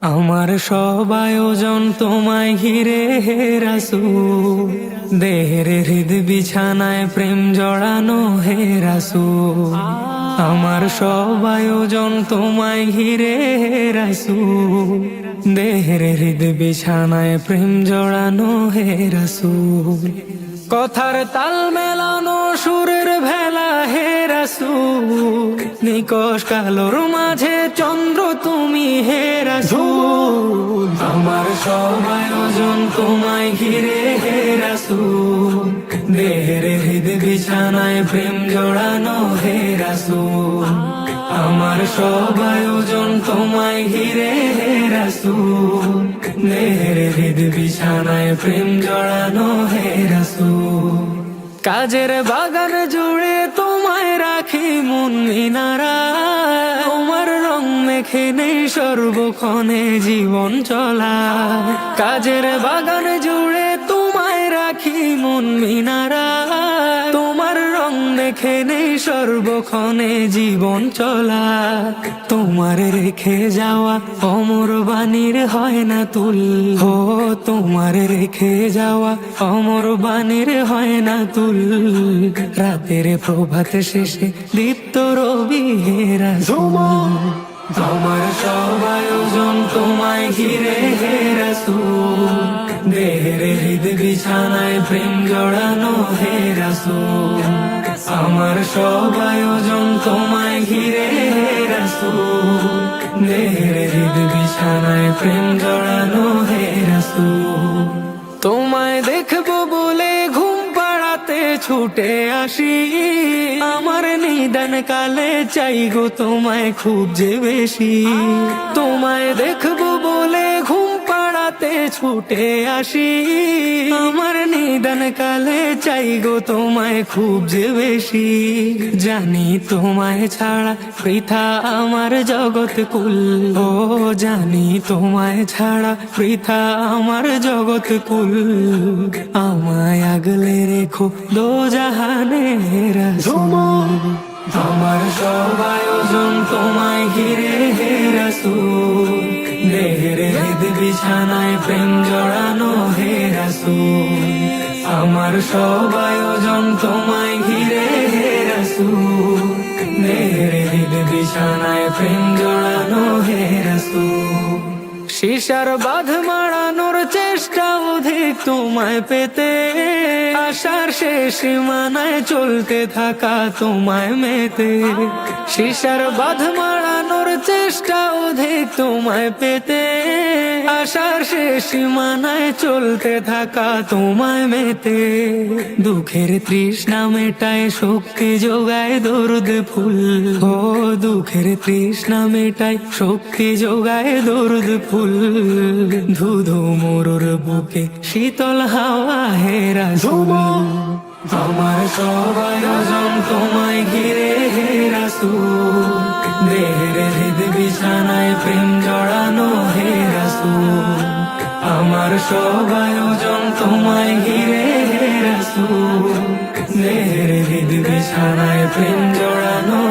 আমার সব আয়োজন তোমায় ঘিরে, হে রাসূল। দেহের হৃদ বিছানায় প্রেম জড়ানো, হে রাসূল। আমার সব আয়োজন তোমায় ঘিরে, হে রাসূল। দেহের হৃদ বিছানায় প্রেম জড়ানো, হে রাসূল। কথার তাল মেলানো, সুরের ভেলা, হে রাসূল নিকশ কালোর মাঝে চন্দ্র তুমি হে রাসূল আমার সব আয়োজন তোমায় ঘিরে হে রাসূল দেহের হৃদ বিছানায় প্রেম জড়ানো হে রাসূল আমার সব আয়োজন তোমায় ঘিরে হে রাসূল দেহের হৃদ বিছানায় প্রেম জড়ানো হে রাসূল কাজের বাগান জুড়ে রাখি মন মিনারা, তোমার রং মেখে নেই সর্বক্ষণে জীবন চলা। কাজের বাগান জুড়ে তোমায় রাখি মন মিনারা রং মেখে নেই সর্বক্ষণে জীবন চলা তোমার রেখে যাওয়া অমর বাণীর হয় না তুল। হো তোমার রেখে যাওয়া অমর বাণীর হয় না তুল। রাতের প্রভাত শেষে দীপ্ত রবি হেরা তোমার সব আয়োজন তোমায় ঘিরে হে রাসূল। দেহের হৃদ বিছানায় প্রেম জড়ানো হে রাসূল। আমার সব আয়োজন তোমায় ঘিরে বিছানায় প্রেম জড়ানো হে তোমায় দেখব বলে ঘুম পাড়াতে ছুটে আসি। আমার নিদান কালে চাই তোমায় খুব যে বেশি। তোমায় দেখব বলে ঘুম পাড়াতে ছুটে আসি। আমার নিদান কালে চাই গো তোমায় খুব যে বেশি। জানি তোমায় ছাড়া পৃথা আমার জগৎ কুল। ও, জানি তোমায় ছাড়া পৃথা আমার জগৎ কুল। আমায় আগলে রেখো দো জাহানে আমার সব আয়োজন তোমায় ঘিরে হে রাসূল। বিছানায় প্রেম জড়ানো হে রাসূল। আমার সব আয়োজন তোমায় ঘিরে হে রাসূল। দেহের হৃদ বিছানায় প্রেম জড়ানো হে রাসূল। শিশার বাঁধ মারানোর চেষ্টা অধিক তোমায় পেতে। আশার শেষ সীমানায় চলতে থাকা তোমায় মেতে। শিশার বাঁধ মারানোর চেষ্টা অধিক তোমায় পেতে। আশার শেষ সীমানায় চলতে থাকা তোমায় মেতে। দুঃখের তৃষ্ণা মেটায় শক্তি যোগায় দরুদ ফুল। ও দুঃখের তৃষ্ণা মেটায় শক্তি যোগায় দরুদ ফুল। ধুধু মোরর বুকে শীতল হাওয়া হেরা ঝুল আমার সবাই তোমায় ঘিরে হেরা দেহের হৃদ বিছানায় প্রেম জড়ানো হে হেরা আমার সব আয়োজন তোমায় ঘিরে হেরা নেহের হৃদ বিছানায় প্রেম জড়ানো